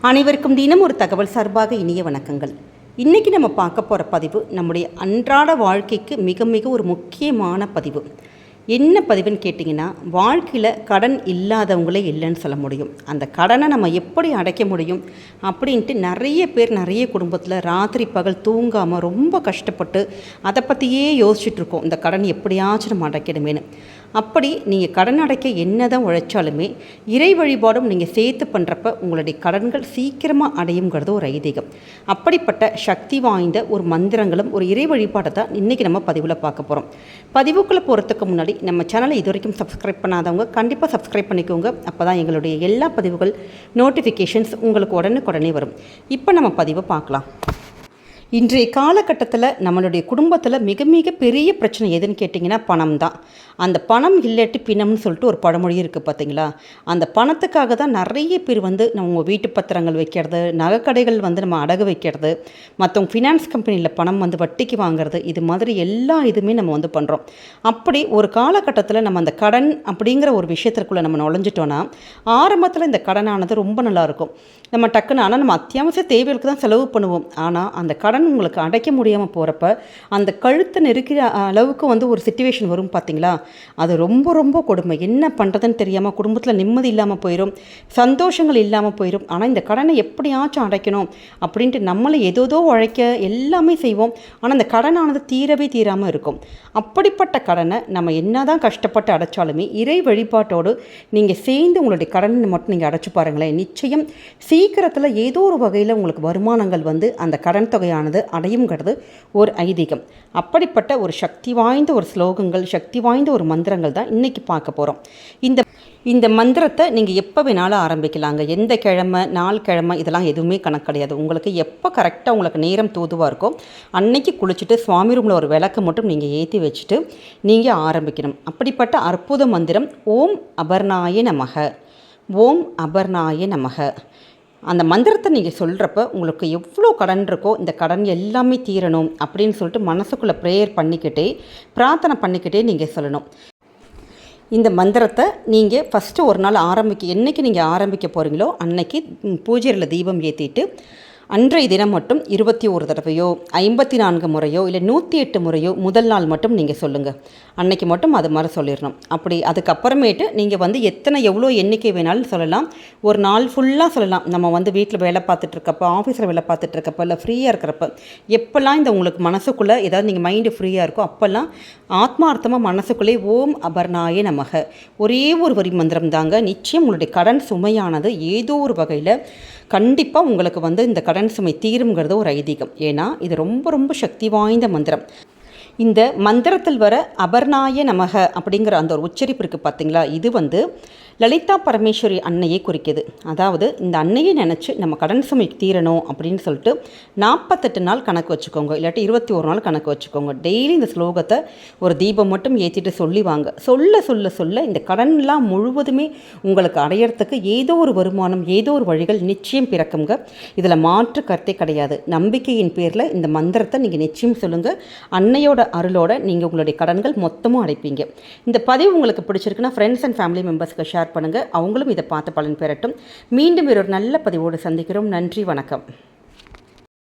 அனைவருக்கும் தினம் ஒரு தகவல் சார்பாக இனிய வணக்கங்கள். இன்றைக்கி நம்ம பார்க்க போகிற பதிவு நம்முடைய அன்றாட வாழ்க்கைக்கு மிக மிக ஒரு முக்கியமான பதிவு. என்ன பதிவுன்னு கேட்டிங்கன்னா வாழ்க்கையில் கடன் இல்லாதவங்களே இல்லைன்னு சொல்ல முடியும். அந்த கடனை நம்ம எப்படி அடைக்க முடியும் அப்படின்ட்டு நிறைய பேர் நிறைய குடும்பத்தில் ராத்திரி பகல் தூங்காமல் ரொம்ப கஷ்டப்பட்டு அதை பற்றியே யோசிச்சுட்ருக்கோம் இந்த கடன் எப்படியாச்சும் நம்ம அடைக்கணுமேனு அப்படி நீங்கள் கடன் அடைக்க என்ன தான் உழைச்சாலுமே இறை வழிபாடும் நீங்கள் சேர்த்து பண்ணுறப்ப உங்களுடைய கடன்கள் சீக்கிரமாக அடையுங்கிறது ஒரு ஐதீகம். அப்படிப்பட்ட சக்தி வாய்ந்த ஒரு மந்திரங்களும் ஒரு இறை வழிபாட்டை தான் இன்றைக்கி நம்ம பதிவில் பார்க்க போகிறோம் பதிவுக்குள்ளே போகிறதுக்கு முன்னாடி நம்ம சேனலை இது வரைக்கும் சப்ஸ்கிரைப் பண்ணாதவங்க கண்டிப்பாக சப்ஸ்கிரைப் பண்ணிக்கோங்க. அப்போ தான் எங்களுடைய எல்லா பதிவுகள் நோட்டிஃபிகேஷன்ஸ் உங்களுக்கு உடனுக்குடனே வரும். இப்போ நம்ம பதிவை பார்க்கலாம். இன்றைய காலகட்டத்தில் நம்மளுடைய குடும்பத்தில் மிக மிக பெரிய பிரச்சனை எதுன்னு கேட்டிங்கன்னா பணம் தான் அந்த பணம் இல்லாட்டி பிணம்னு சொல்லிட்டு ஒரு பழமொழி இருக்குது பார்த்தீங்களா அந்த பணத்துக்காக தான் நிறைய பேர் வந்து நம்ம வீட்டு பத்திரங்கள் வைக்கிறது நகைக்கடைகள் வந்து நம்ம அடகு வைக்கிறது மற்றவங்க ஃபினான்ஸ் கம்பெனியில் பணம் வந்து வட்டிக்கு வாங்குறது இது மாதிரி எல்லா இதுவுமே நம்ம வந்து பண்ணுறோம் அப்படி ஒரு காலகட்டத்தில் நம்ம அந்த கடன் அப்படிங்கிற ஒரு விஷயத்திற்குள்ளே நம்ம நுழைஞ்சிட்டோன்னா ஆரம்பத்தில் இந்த கடனானது ரொம்ப நல்லாயிருக்கும் நம்ம டக்குன்னு ஆனால் நம்ம அத்தியாவசிய தேவைகளுக்கு தான் செலவு பண்ணுவோம். ஆனால் அந்த கடன் கடன் உங்களுக்கு அடைக்க முடியாமல் போகிறப்ப அந்த கழுத்தை நெருக்கிற அளவுக்கு வந்து ஒரு சுச்சுவேஷன் வரும் பார்த்தீங்களா அது ரொம்ப ரொம்ப கொடுமை. என்ன பண்ணுறதுன்னு தெரியாமல் குடும்பத்தில் நிம்மதி இல்லாமல் போயிடும் சந்தோஷங்கள் இல்லாமல் போயிடும் ஆனால் இந்த கடனை எப்படியாச்சும் அடைக்கணும் அப்படின்ட்டு நம்மளை ஏதோதோ உழைக்க எல்லாமே செய்வோம். ஆனால் அந்த கடனானது தீரவே தீராமல் இருக்கும். அப்படிப்பட்ட கடனை நம்ம என்ன தான் கஷ்டப்பட்டு அடைச்சாலுமே இறை வழிபாட்டோடு நீங்கள் சேர்ந்து உங்களுடைய கடனை மட்டும் நீங்கள் அடைச்சி பாருங்களேன். நிச்சயம் சீக்கிரத்தில் ஏதோ ஒரு வகையில் உங்களுக்கு வருமானங்கள் வந்து அந்த கடன் தொகையான ஆனது அடையுங்கிறது ஒரு ஐதீகம். அப்படிப்பட்ட ஒரு சக்தி வாய்ந்த ஒரு ஸ்லோகங்கள் சக்தி வாய்ந்த ஒரு மந்திரங்கள் தான் இன்றைக்கி பார்க்க போகிறோம் இந்த இந்த மந்திரத்தை நீங்கள் எப்போ வேணாலும் ஆரம்பிக்கலாங்க. எந்த கிழமை நாள் கிழமை இதெல்லாம் எதுவுமே கணக்கு கிடையாது. உங்களுக்கு எப்போ கரெக்டாக உங்களுக்கு நேரம் தூதுவாக இருக்கோ அன்னைக்கு குளிச்சுட்டு சுவாமி ரூமில் ஒரு விளக்கு மட்டும் நீங்கள் ஏற்றி வச்சுட்டு நீங்கள் ஆரம்பிக்கணும். அப்படிப்பட்ட அற்புத மந்திரம் ஓம் அபர்ணாய நமக. ஓம் அபர்ணாய நமக. அந்த மந்திரத்தை நீங்கள் சொல்கிறப்ப உங்களுக்கு எவ்வளோ கடன் இருக்கோ இந்த கடன் எல்லாமே தீரணும் அப்படின்னு சொல்லிட்டு மனசுக்குள்ளே ப்ரேயர் பண்ணிக்கிட்டே பிரார்த்தனை பண்ணிக்கிட்டே நீங்கள் சொல்லணும். இந்த மந்திரத்தை நீங்கள் ஃபஸ்ட்டு ஒரு நாள் ஆரம்பிக்க என்றைக்கு நீங்கள் ஆரம்பிக்க போகிறீங்களோ அன்னைக்கு பூஜையில் தீபம் ஏற்றிட்டு அன்றைய தினம் மட்டும் இருபத்தி ஒரு தடவையோ ஐம்பத்தி நான்கு முறையோ இல்லை நூற்றி எட்டு முறையோ முதல் நாள் மட்டும் நீங்கள் சொல்லுங்கள் அன்னைக்கு மட்டும் அது மாதிரி சொல்லிடணும். அப்படி அதுக்கப்புறமேட்டு நீங்கள் வந்து எத்தனை எவ்வளோ எண்ணிக்கை வேணாலும் சொல்லலாம். ஒரு நாள் ஃபுல்லாக சொல்லலாம். நம்ம வந்து வீட்டில் வேலை பார்த்துட்ருக்கப்போ ஆஃபீஸில் வேலை பார்த்துட்ருக்கப்போ இல்லை ஃப்ரீயாக இருக்கிறப்ப எப்போல்லாம் இந்த உங்களுக்கு மனசுக்குள்ளே ஏதாவது நீங்கள் மைண்டு ஃப்ரீயாக இருக்கோ அப்போல்லாம் ஆத்மார்த்தமாக மனசுக்குள்ளே ஓம் அபர்ணாயே நமக. ஒரே ஒரு வரி மந்திரம் தாங்க. நிச்சயம் உங்களுடைய கடன் சுமையானது ஏதோ ஒரு வகையில் கண்டிப்பாக உங்களுக்கு வந்து இந்த கடன் சுமை தீருங்கிறது ஒரு ஐதீகம். ஏன்னா இது ரொம்ப ரொம்ப சக்தி வாய்ந்த மந்திரம். இந்த மந்திரத்தில் வர அபர்ணாய நமக அப்படிங்கிற அந்த ஒரு உச்சரிப்பு இருக்குது பார்த்தீங்களா இது வந்து லலிதா பரமேஸ்வரி அன்னையை குறிக்கிது. அதாவது இந்த அன்னையை நினச்சி நம்ம கடன் சுமை தீரணும் அப்படின்னு சொல்லிட்டு நாற்பத்தெட்டு நாள் கணக்கு வச்சுக்கோங்க. இல்லாட்டி இருபத்தி ஒரு நாள் கணக்கு வச்சுக்கோங்க. டெய்லி இந்த ஸ்லோகத்தை ஒரு தீபம் மட்டும் ஏற்றிட்டு சொல்லி வாங்க சொல்ல சொல்ல சொல்ல இந்த கடன்லாம் முழுவதுமே உங்களுக்கு அடையிறதுக்கு ஏதோ ஒரு வருமானம் ஏதோ ஒரு வழிகள் நிச்சயம் பிறக்குங்க. இதில் மாற்று கருத்தே கிடையாது. நம்பிக்கையின் பேரில் இந்த மந்திரத்தை நீங்கள் நிச்சயம் சொல்லுங்கள் அன்னையோட அருளோட நீங்கள் உங்களுடைய கடன்கள் மொத்தமும் அடைப்பீங்க. இந்த பதிவு உங்களுக்கு பிடிச்சிருக்குன்னா ஃப்ரெண்ட்ஸ் அண்ட் ஃபேமிலி மெம்பர்ஸ்க்கு ஷேர் பண்ணுங்கள் அவங்களும் இதை பார்த்து பலன் பெறட்டும். மீண்டும் ஒரு நல்ல பதிவோடு சந்திக்கிறோம். நன்றி வணக்கம்.